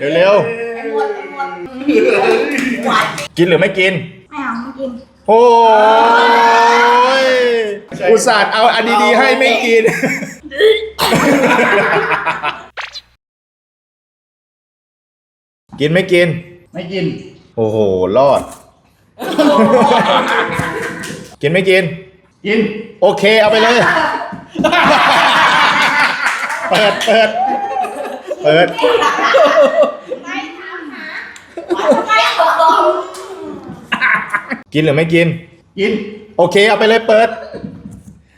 เร็วไปหมดไปหมดหวานๆกินหรือไม่กิน ไม่เอาไม่กิน โอ้ยอุตส่าห์เอาอันดีๆให้ไม่กิน กินไม่กิน ไม่กิน โอ้โห รอด กินไม่กิน กิน โอเค เอาไปเลย เปิดเปิด เปิดไม่ถามหาไม่เอากินหรือไม่กิน กิน โอเค เอาไปเลยเปิด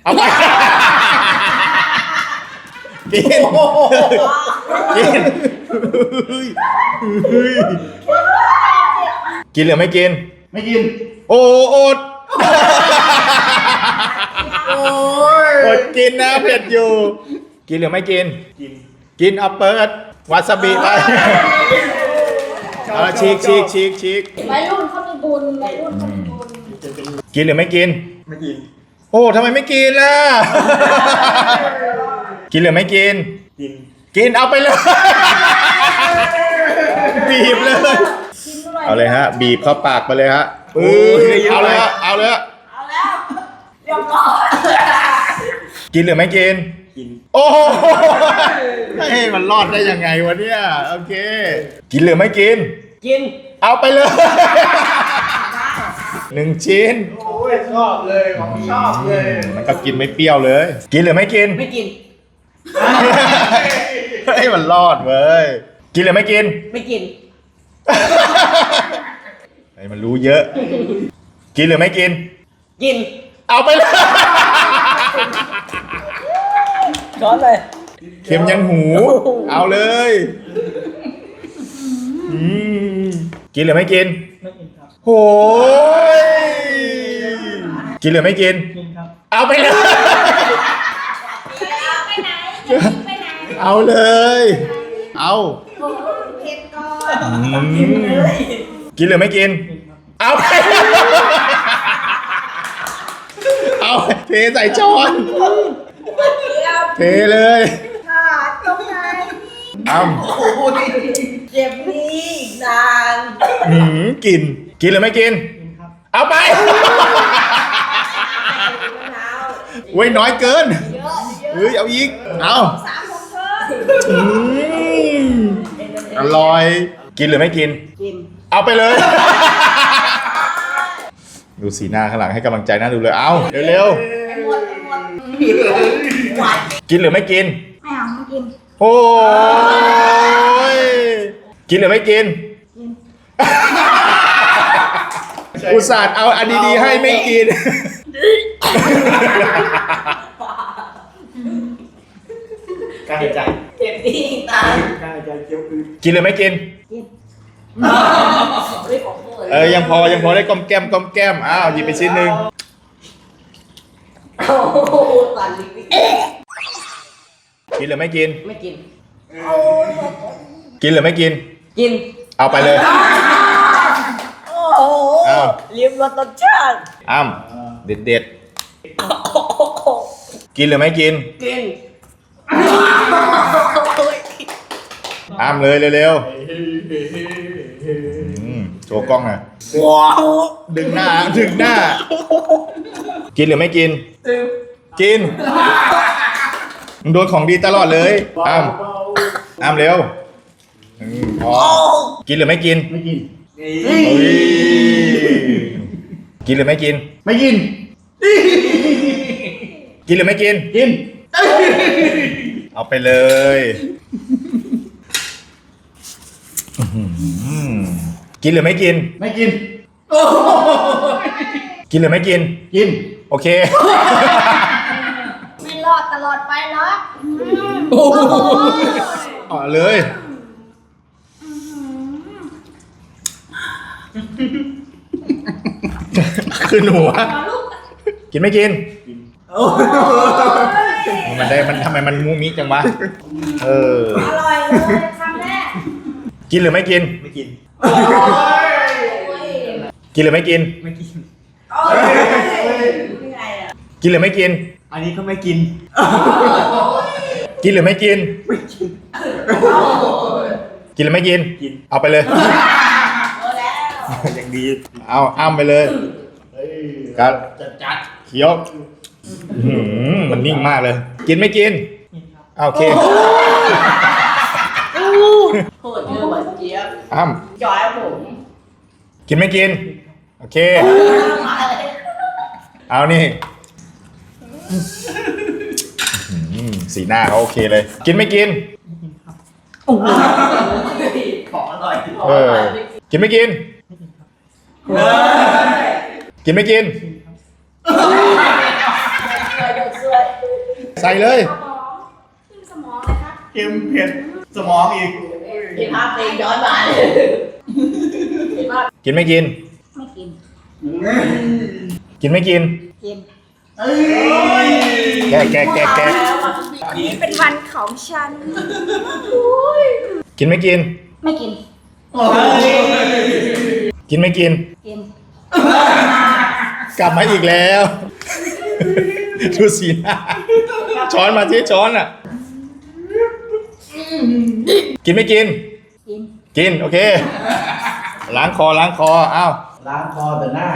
เอาไป กิน กินกินหรือไม่กิน ไม่กิน โอ้อดอดกินนะเผ็ดอยู่ กินหรือไม่กิน กิน กินเอาเปิดวาซาบิไปเอาละฉีกฉีกฉีกฉีกวัยรุ่นเขามีบุญวัยรุ่นเขามีบุญกินหรือไม่กิน ไม่กิน โอ้ทำไมไม่กินล่ะ กินหรือไม่กิน กิน กินเอาไปเลย บีบเลย กินด้วยเอาเลยฮะ บีบเข้าปากไปเลยฮะปื้เอาเลยฮะ เอาเลยฮะ เอาแล้วเรียบร้อยกินหรือไม่กิน กิน โอ้โหเฮ้ยมันรอดได้ยังไงวะเนี่ย โอเค กินหรือไม่กิน กิน เอาไปเลยหนึ่งชิ้น โอ้ยชอบเลยของชอบเลย มันก็กินไม่เปรี้ยวเลย กินหรือไม่กิน ไม่กิน เฮ้ยมันรอดเว้ย กินหรือไม่กิน ไม่กินไอ้มันรู้เยอะ กินหรือไม่กิน กิน เอาไปเลย ช้อนเลยเค็มยันหู เอาเลยอืมกินหรือไม่กิน ไม่กินครับโหยกินหรือไม่กิน กินครับเอาไปเลย ไปไหนจะกินไปไหนเอาเลย เอาเผ็ดก่อนอืมกินหรือไม่กินเอาไปเอาเทใส่ช้อน เทเลยขาดตรงไหนอ้ำเจ็บนี่อีกนานหืมกิน กินหรือไม่กินกินครับเอาไปมะนาวเว้ยน้อยเกินเยอะเยอะเฮ้ยเอาอีก เอาสามของเธออืมอร่อย กินหรือไม่กิน กินเอาไปเลย ดูสีหน้าข้างหลังให้กำลังใจน่าดูเลย เอาเร็วไปหมดไปหมดหวานๆ กินหรือไม่กิน ไม่เอาไม่กิน โอ้ยกินหรือไม่กิน อุตส่าห์เอาอันดีๆให้ไม่กินการหายใจเจ็บนี่อีกนานการหายใจเคี้ยวอืดกินหรือไม่กิน กินไม่ของเธอเออยังพอยังพอได้กลมแก้มกลมแก้มอ้าวหยิบไปชิ้นหนึ่ง โอ้โหตันลิปกินหรือไม่กิน ไม่กิน กินหรือไม่กิน กิน เอาไปเลยโอ้โหอ้าวลิ้มรสรสชาติอ้ำเด็ดเด็ดๆกินหรือไม่กิน กินอ้ำเลยเร็วๆอืม โชว์กล้องหน่อยว้าวดึงหน้าดึงหน้า กินหรือไม่กิน กินมึงโดนของดีตลอดเลยอ้ำอ้ำเร็วอืมพอกินหรือไม่กินไม่กิน เฮ้ยกินหรือไม่กิน ไม่กิน กินหรือไม่กิน กิน เอาไปเลย อื้อหือ กินหรือไม่กิน ไม่กิน กินหรือไม่กิน กิน โอเค ไม่รอดตลอดไปหรอกโอ้โหอ๋อเลยขึ้นหัวกินไม่กิน มันได้มันทำไมมันมุมิจังวะ เออ อร่อยเลยครั้งแรก กินหรือไม่กิน ไม่กินโอ้ย กินหรือไม่กิน ไม่กิน โอ้ยยังไงอะกินหรือไม่กิน อันนี้ก็ไม่กิน กินหรือไม่กิน ไม่กินโอ้ยกินหรือไม่กิน กิน เอาไปเลยโตแล้ว อย่างดี เอาอ้ำไปเลยกัดจัดจัดเคี้ยวอื้อหือมันนิ่งมากเลย กินไม่กินเอาโอเค โหดเยอะ เหมือนเจี๊ยบอ้ำจอยผมกินไม่กิน โอเค มาเลยเอานี่อื้อหือสีหน้าเขาโอเคเลย กินไม่กิน ของอร่อยเออ กินไม่กิน กินไม่กินช่วยใส่เลยสมองขึ้นสมองเลยครับ เค็มเผ็ดสมองอีกเห็นภาพเพลงย้อนมาเลยเห็นภาพกินไม่กิน ไม่กิน กินไม่กิน กิน เอ้ยแกะแกะแกะแกะวันนี้เป็นวันของฉัน กินไม่กิน ไม่กิน โอ้ยกินไม่กิน กิน กลับมาอีกแล้ว ดูสีหน้าช้อนมาที่ช้อนอะ กินไม่กิน กิน กิน โอเค ล้างคอล้างคออ้าวล้างคอแต่หน้า